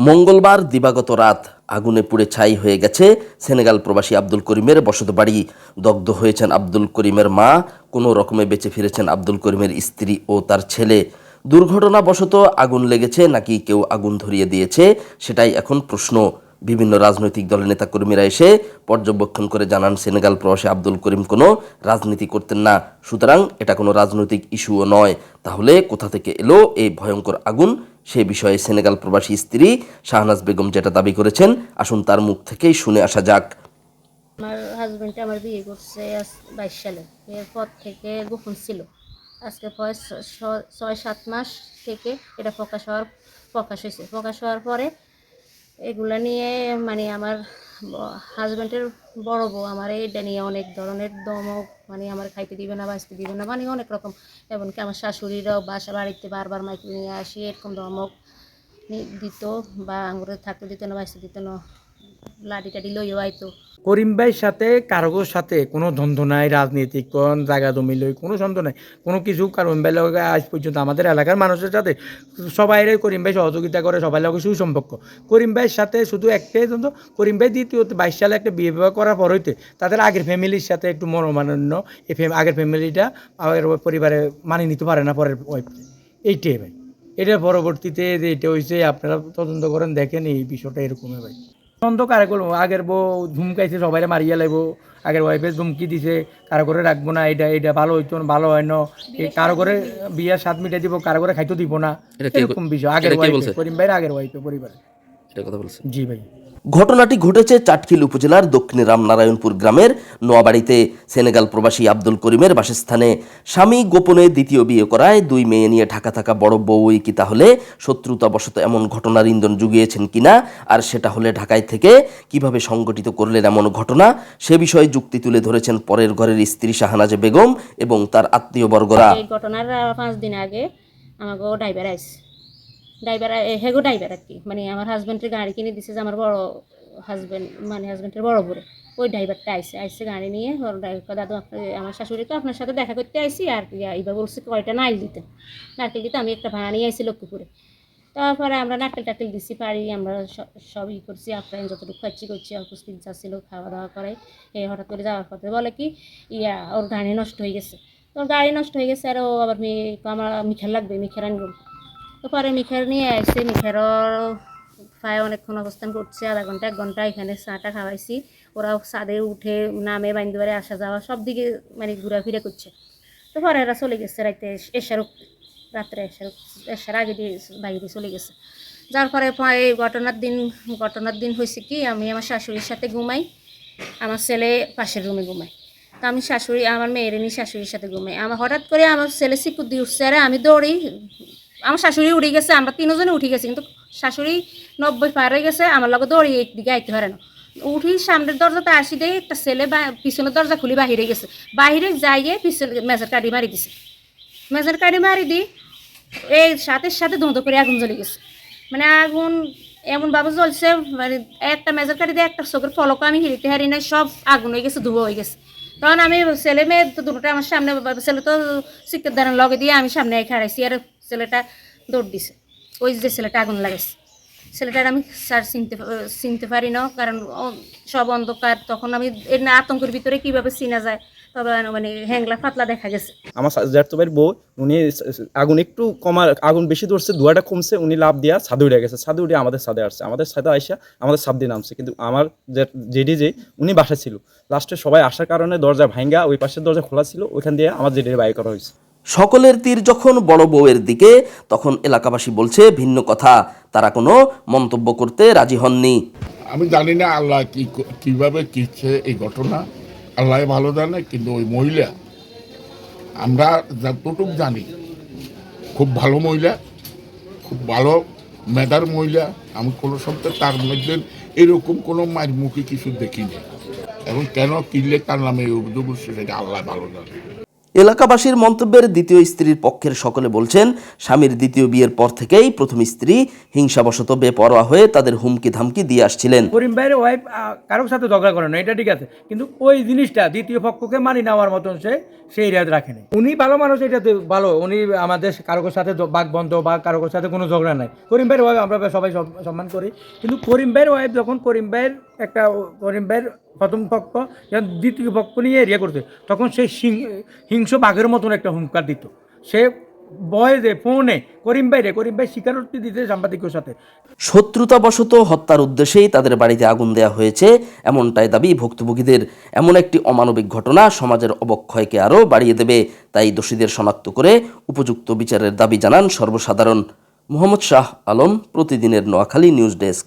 মঙ্গলবার দিবাগত রাত আগুনে পুড়ে ছাই হয়ে গেছে সেনেগাল প্রবাসী আব্দুল করিমের বসত বাড়ি দগ্ধ হয়েছেন আব্দুল করিমের মা, কোনো রকমে বেঁচে ফিরেছেন আব্দুল করিমের স্ত্রী ও তার ছেলে। দুর্ঘটনাবশত আগুন লেগেছে, নাকি কেউ আগুন ধরিয়ে দিয়েছে, সেটাই এখন প্রশ্ন। বিভিন্ন রাজনৈতিক দলের নেতাকর্মীরা এসে পর্যবেক্ষণ করে জানান, সেনেগাল প্রবাসী আব্দুল করিম কোনো রাজনীতি করতেন না। সুতরাং এটা কোনো রাজনৈতিক ইস্যুও নয়। তাহলে কোথা থেকে এলো এই ভয়ঙ্কর আগুন? সে বিষয়ে সেনেগাল প্রবাসী স্ত্রী শাহনাজ বেগম যেটা দাবি করেছেন, আসুন তার মুখ থেকেই শুনে আসা যাক। আমার হাজবেন্ড আমার বিয়ে করছে বাইশ সালে। বিয়ের পর থেকে গোপন ছিল। আজকে প্রায় ছয়, সাত মাস থেকে এটা প্রকাশ হওয়ার, প্রকাশ হয়েছে। প্রকাশ হওয়ার পরে এগুলা নিয়ে মানে আমার হাজব্যান্ডের বড় বউ, আমার এইটা নিয়ে অনেক ধরনের দমক মানে আমার খাইতে দিবে না, বাঁচতে দিবে না মানে অনেক রকম। এমনকি আমার শাশুড়িরাও বাসা বাড়িতে বারবার মাইকে নিয়ে আসি, এরকম দমক দিত বা আঙুরে থাকতে দিত না, বাঁচতে দিত না। লাডি টাডি লইও আইতো। করিম ভাইয়ের সাথে কারোর সাথে কোনো দ্বন্দ্ব নাই রাজনীতিক কোন জায়গা জমি লই কোনো দ্বন্দ্ব নাই। কোনো কিছু করিম ভাই লগে আজ পর্যন্ত আমাদের এলাকার মানুষের সাথে সবাই করিম ভাই সহযোগিতা করে সবাই লগে সুসম্পর্ক করিম ভাইয়ের সাথে শুধু একটাই দ্বন্দ্ব করিম ভাই দ্বিতীয়ত বাইশ সালে একটা বিয়ে বিবাহ করার পর হইতে তাদের আগের ফ্যামিলির সাথে একটু মনোমানন্য এই আগের ফ্যামিলিটা আগের পরিবারে মানিয়ে নিতে পারে না পরের wife এইটাই ভাই। এটার পরবর্তীতে যে এটা হয়েছে আপনারা তদন্ত করেন, দেখেন এই বিষয়টা এরকমই ভাই। তদন্ত কারে করব আগের বউ ধুমকাইছে সবাই মারিয়া লাগবো আগের ওয়াইফে ধুমকি দিছে কারও করে রাখব না এটা এটা ভালো হইতো ভালো হয় না। এ কারও করে বিয়ার স্বাদ মিটাই দিব কারও করে খাইতে দিব না। এরকম বিষয় আগের ওয়াইফে করিম ভাই আগের ওয়াইফে পরিবার এটা কথা বলছে। জি ভাই। ঘটনাটি ঘটেছে চাটখিল উপজেলার দক্ষিণে রামনারায়ণপুর গ্রামের নোয়াবাড়িতে। সেনেগাল প্রবাসী আব্দুল করিমের বাসস্থানে স্বামী গোপনে দ্বিতীয় বিয়ে করায় দুই মেয়ে নিয়ে ঢাকা থাকা বড় বউই কি তাহলে শত্রুতাবশত এমন ঘটনার ইন্ধন জুগিয়েছেন কিনা আর সেটা হলে ঢাকায় থেকে কীভাবে সংগঠিত করলেন এমন ঘটনা, সে বিষয়ে যুক্তি তুলে ধরেছেন পরের ঘরের স্ত্রী শাহনাজে বেগম এবং তার আত্মীয় বর্গরা ঘটনার পাঁচ দিন আগে আমাকে ড্রাইভার আইসে ড্রাইভার হেগো ড্রাইভার আর কি। মানে আমার হাজব্যান্ডের গাড়ি কিনে দিছে যে আমার বড় হাজব্যান্ড মানে হাজব্যান্ডের বড় বড়ে ওই ড্রাইভারটা আইসে আইসে গাড়ি নিয়ে। ওর ড্রাইভার দাদু আপনি- আমার শাশুড়ি তো আপনার সাথে দেখা করতে আইসি আর এইবার বলছে কয়টা নাইল দিতেন নারকেল দিতে আমি একটা ভাড়া নিয়ে আইসি লক্ষ্মীপুরে। তারপরে আমরা নারকেল টাকেল দিছি পারি আমরা স- সবই করছি আপ্যায়ন যতটুকু খাচ্ছি করছি স্পিড যাচ্ছিল খাওয়া দাওয়া করে এই হঠাৎ করে যাওয়ার পথে বলে কি, ইয়া, ওর গাড়ি নষ্ট হয়ে গেছে। তোর গাড়ি নষ্ট হয়ে গেছে আর ও আবার মেয়ে আমার মিঠার লাগবে মিঠার আনব তো পরে মিঠার নিয়ে আসছে মিঠারর প্রায় অনেকক্ষণ অবস্থান করছে, আধা ঘণ্টা, এক ঘণ্টা এখানে চাটা খাওয়াইছি। ওরা ছাদে উঠে নামে বান্ধবারে আসা যাওয়া সব দিকে মানে ঘোরাফিরা করছে। তো পরে এরা চলে গেছে রাইতে এসার রাত্রে এসার এসার আগে দিয়ে বাইরে চলে গেছে। যার পরে এই ঘটনার দিন ঘটনার দিন হয়েছে কি, আমি আমার শাশুড়ির সাথে ঘুমাই, আমার ছেলে পাশের রুমে ঘুমাই তো আমি শাশুড়ি, আমার মেয়ের নিয়ে শাশুড়ির সাথে ঘুমাই। আমার হঠাৎ করে আমার ছেলে সিকুর দিয়ে উঠছে, আরে আমি দৌড়ি আমার শাশুড়ি উঠে গেছে, আমরা তিনজনে উঠে গেছি, কিন্তু শাশুড়ি নব্বই পার হয়ে গেছে, আমার লগে দৌড়ি একদিকে আইতে পারে না। উঠি সামনের দরজাতে আসি দিয়ে একটা ছেলে পিছনের দরজা খুলি বাহিরে গেছে। বাহিরে যাইয়ে পিছনে মেজার কাটি মারি দিছে। মেজার কাটি মারি দি এই সাথে সাথে ধুঁতো করে আগুন জ্বলে গেছে। মানে আগুন এমনভাবে জ্বলছে মানে একটা মেজার কাটি দিয়ে একটা চোখের ফলকও আমি হিরিতে হারি নাই, সব আগুন হয়ে গেছে ধুবো হয়ে গেছে। তখন আমি ছেলে মেয়ে তো দুটোটা আমার সামনে, ছেলে তো শিক্ষার দ্বারা লগে দিয়ে আমি সামনে রেখে হারাইছি আর ছেলেটা দৌড় দিছে। ওই যে ছেলেটা আগুন লাগাইছে। ছেলেটার আমি স্যার চিনতে চিনতে পারি না, কারণ সব অন্ধকার। তখন আমি এর না আতঙ্কের ভিতরে কীভাবে চিনা যায়, তবে মানে হ্যাংলা পাতলা দেখা গেছে। আমার জ্যাঠতো ভাইয়ের বউ, উনি আগুন একটু কমার, আগুন বেশি ধরছে ধোয়াটা কমছে, উনি লাভ দিয়া ছাদে উঠে গেছে। ছাদে উঠে আমাদের ছাদে আসছে। আমাদের ছাদে আইসা আমাদের ছাদ দিয়ে নামছে। কিন্তু আমার জেডি যে, উনি বাসা ছিল। লাস্টে সবাই আসার কারণে দরজা ভাঙ্গা ওই পাশের দরজা খোলা ছিল, ওইখান দিয়ে আমার জেডির বাই করা হয়েছে। সকলের তীর যখন বড় বউয়ের দিকে, তখন এলাকাবাসী বলছে, ভিন্ন কথা। তারা কোনো মন্তব্য করতে রাজি হননি। আমি জানি না আল্লাহ কি কীভাবে কিচ্ছে এই ঘটনা। আল্লাহ ভালো জানে, কিন্তু ওই মহিলা, আমরা যতটুকু জানি, খুব ভালো মহিলা, খুব ভালো মেধার মহিলা। আমি কোনো সপ্তাহে তার মধ্যে এরকম কোনো মারমুখী কিছু দেখিনি। এবং কেন কিনলে তার নামে এই অভিযোগ সেটা আল্লাহ ভালো জানে। এলাকাবাসীর মন্তব্যের দ্বিতীয় স্ত্রীর পক্ষের সকলে বলছেন, স্বামীর দ্বিতীয় বিয়ের পর থেকেই প্রথম স্ত্রী হিংসাবশত বেপরোয়া হয়ে তাদের হুমকি ধামকি দিয়ে আসছিলেন। করিম ভাইয়ের ওয়াইফ কারোর সাথে ঝগড়া করে না, এটা ঠিক আছে। কিন্তু ওই জিনিসটা দ্বিতীয় পক্ষকে মানি নেওয়ার মতন সে সেই রেয়াজ রাখেনি উনি ভালো মানুষ এটাতে ভালো। উনি আমাদের কারোর সাথে বাঘ বন্ধ বা কারোর সাথে কোনো ঝগড়া নাই। করিম ভাইয়ের ওয়াইফ আমরা সবাই সম্মান করি। কিন্তু করিম ভাইয়ের ওয়াইফ যখন করিম ভাইয়ের একটা করিম ভাইয়ের প্রথম পক্ষ যখন দ্বিতীয় পক্ষ নিয়ে এরিয়া করতে তখন সে সিং- হিংস্র বাঘের মতন একটা হুঙ্কার দিত। সে বয়েজে ফোনে করিম ভাইরে করিম ভাই স্বীকারোক্তি দিতে সাংবাদিকের সাথে। শত্রুতাবশত হত্যার উদ্দেশ্যেই তাদের বাড়িতে আগুন দেওয়া হয়েছে, এমনটাই দাবি ভুক্তভোগীদের। এমন একটি অমানবিক ঘটনা সমাজের অবক্ষয়কে আরও বাড়িয়ে দেবে, তাই দোষীদের শনাক্ত করে উপযুক্ত বিচারের দাবি জানান সর্বসাধারণ। মোহাম্মদ শাহ আলম, প্রতিদিনের নোয়াখালী নিউজ ডেস্ক।